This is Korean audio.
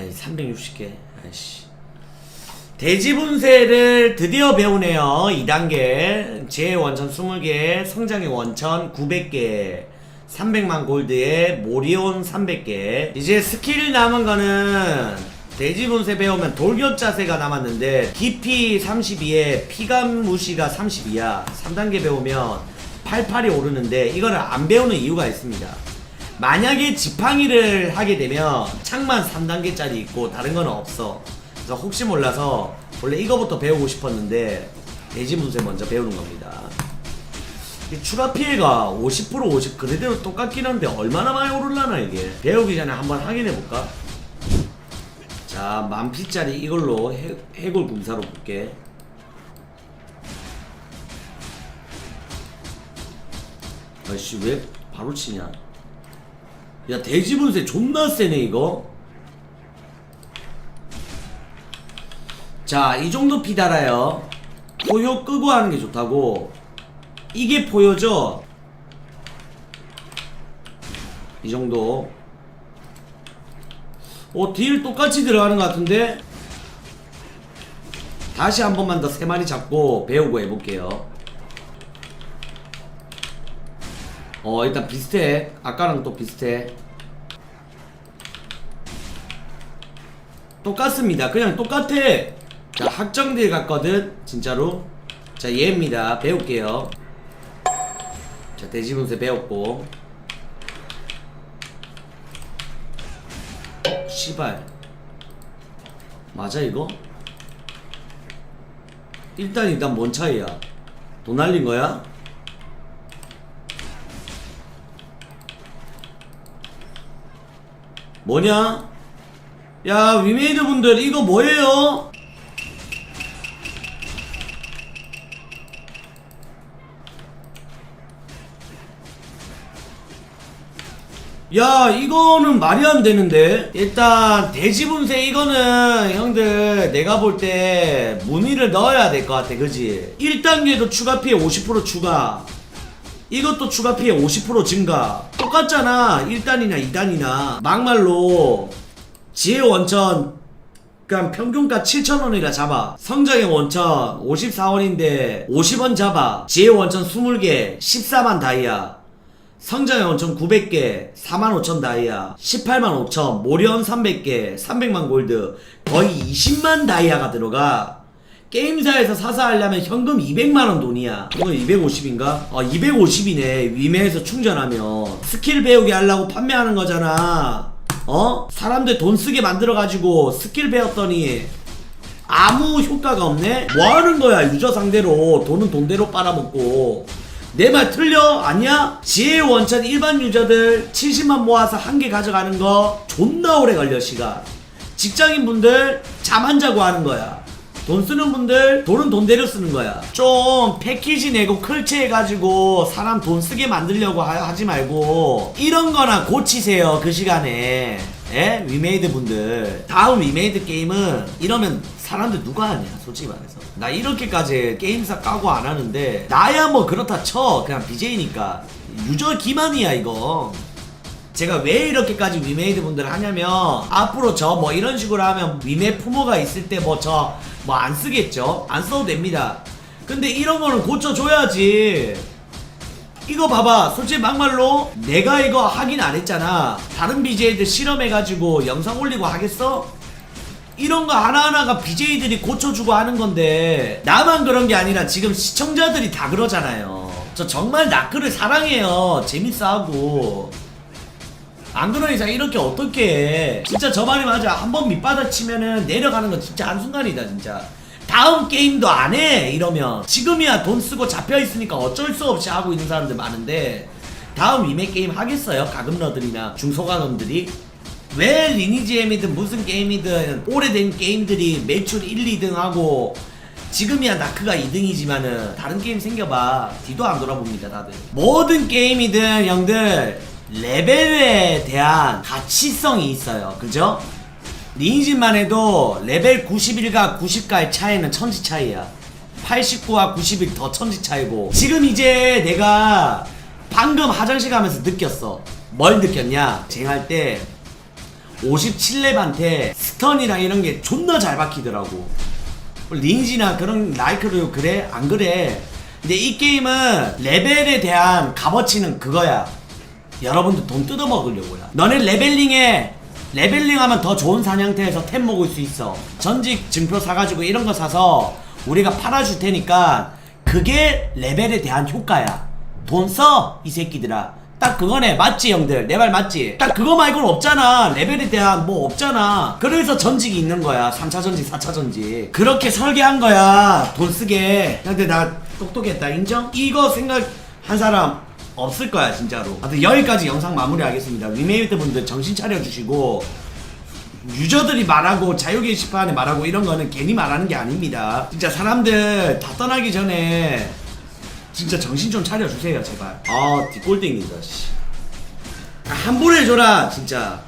에이 360개. 아이씨. 돼지 분쇄를 드디어 배우네요. 2단계. 제 원천 20개 성장의 원천 900개 300만 골드에 모리온 300개. 이제 스킬 남은 거는 돼지 분쇄 배우면 돌격 자세가 남았는데 깊이 32에 피감 무시가 32야. 3단계 배우면 88이 오르는데 이거를 안 배우는 이유가 있습니다 만약에 지팡이를 하게 되면 창만 3단계짜리 있고 다른 건 없어. 그래서 혹시 몰라서 원래 이거부터 배우고 싶었는데 문제 먼저 배우는 겁니다. 이 추가 피해가 50% 50 그대로 똑같긴 한데 얼마나 많이 오르려나 이게 배우기 전에 한번 확인해 볼까? 자 만피짜리 이걸로 해, 해골 군사로 볼게. 아이씨 왜 바로 치냐? 야 돼지 분쇄 존나 세네 이거. 자 이 정도 피 달아요. 포효 끄고 하는 게 좋다고. 이게 포효죠? 이 정도. 어, 딜 똑같이 들어가는 것 같은데? 다시 한 번만 더 세 마리 잡고 배우고 해볼게요 어 일단 비슷해. 아까랑 또 비슷해. 똑같습니다. 그냥 똑같아. 자 학정딜 같거든. 진짜로. 자 얘입니다. 배울게요. 자 돼지분쇄 배웠고. 어 씨발. 맞아 이거? 일단 일단 뭔 차이야? 돈 날린 거야? 뭐냐? 야 위메이드 분들 이거 뭐예요? 야 이거는 말이 안 되는데 일단 돼지 분쇄 이거는 형들 내가 볼때 문의를 넣어야 될 것 같아 그지 1단계도 추가 피해 50% 추가 이것도 추가 피해 50% 증가. 똑같잖아. 1단이나 2단이나 막말로 지혜 원천 그냥 평균가 7,000원이라 잡아. 성장의 원천 54원인데 50원 잡아. 지혜 원천 20개 14만 다이아. 성장의 원천 900개 45,000 다이아. 18만 5천 모련 300개 300만 골드. 거의 20만 다이아가 들어가 게임사에서 사서 하려면 현금 200만원 돈이야 이거 250인가? 어 250이네 위메에서 충전하면 스킬 배우게 하려고 판매하는 거잖아 어? 사람들 돈 쓰게 만들어가지고 스킬 배웠더니 아무 효과가 없네? 뭐 하는 거야 유저 상대로 돈은 돈대로 빨아먹고 내 말 틀려? 아니야? 지혜 원천 일반 유저들 70만 모아서 한 개 가져가는 거 존나 오래 걸려 시간 직장인 분들 잠 안 자고 하는 거야 돈 쓰는 분들 돈은 돈대로 쓰는 거야. 좀 패키지 내고 클체 해가지고 사람 돈 쓰게 만들려고 하, 하지 말고 이런 거나 고치세요 그 시간에. 예? 위메이드 분들. 다음 위메이드 게임은 이러면 사람들 누가 하냐 솔직히 말해서. 나 이렇게까지 게임사 까고 안 하는데 나야 뭐 그렇다 쳐. 그냥 BJ니까. 유저 기만이야 이거 제가 왜 이렇게까지 위메이드 분들 하냐면 앞으로 저 뭐 이런 식으로 하면 위메 품어가 있을 때 뭐 저 뭐 안 쓰겠죠? 안 써도 됩니다. 근데 이런 거는 고쳐줘야지. 이거 봐봐. 솔직히 막말로 내가 이거 하긴 안 했잖아. 다른 BJ들 실험해가지고 영상 올리고 하겠어? 이런 거 하나하나가 BJ들이 고쳐주고 하는 건데 나만 그런 게 아니라 지금 시청자들이 다 그러잖아요. 저 정말 나크를 사랑해요. 재밌어 하고 안 그런 이상 이렇게 어떻게 해? 진짜 저 말이 맞아. 한 번 밑바닥 치면은 내려가는 건 진짜 한순간이다 진짜. 다음 게임도 안 해 이러면. 지금이야 돈 쓰고 잡혀있으니까 어쩔 수 없이 하고 있는 사람들 많은데 다음 위메 게임 하겠어요? 가금러들이나 중소가금들이? 왜 리니지엠이든 무슨 게임이든 오래된 게임들이 매출 1, 2등 하고 지금이야 나크가 2등이지만은 다른 게임 생겨봐. 뒤도 안 돌아봅니다 다들. 모든 게임이든 형들 레벨에 대한 가치성이 있어요. 그죠? 리니지만 해도 레벨 91과 90가의 차이는 천지 차이야. 89와 91더 천지 차이고. 지금 이제 내가 방금 화장실 가면서 느꼈어. 뭘 느꼈냐? 쟁할 때 57렙한테 스턴이랑 이런 게 존나 잘 박히더라고. 리니지나 그런 라이크도 그래? 안 그래? 근데 이 게임은 레벨에 대한 값어치는 그거야 여러분들 돈 뜯어먹으려고요. 너네 레벨링에 레벨링하면 더 좋은 사냥터에서 템 먹을 수 있어. 전직 증표 사가지고 이런 거 사서 우리가 팔아줄 테니까 그게 레벨에 대한 효과야. 돈 써 이 새끼들아. 딱 그거네. 맞지 형들? 내 말 맞지? 딱 그거 말고는 없잖아. 레벨에 대한 뭐 없잖아. 그래서 전직이 있는 거야. 3차 전직 4차 전직. 그렇게 설계한 거야. 돈 쓰게. 근데 나 똑똑했다. 인정? 이거 생각 한 사람 없을 거야 진짜로. 하여튼 여기까지 영상 마무리하겠습니다. 리메이트 분들 정신 차려주시고 유저들이 말하고 자유 게시판에 말하고 이런 거는 괜히 말하는 게 아닙니다. 진짜 사람들 다 떠나기 전에 진짜 정신 좀 차려주세요 제발. 아 뒷골땡이다 씨. 아, 환불해줘라 진짜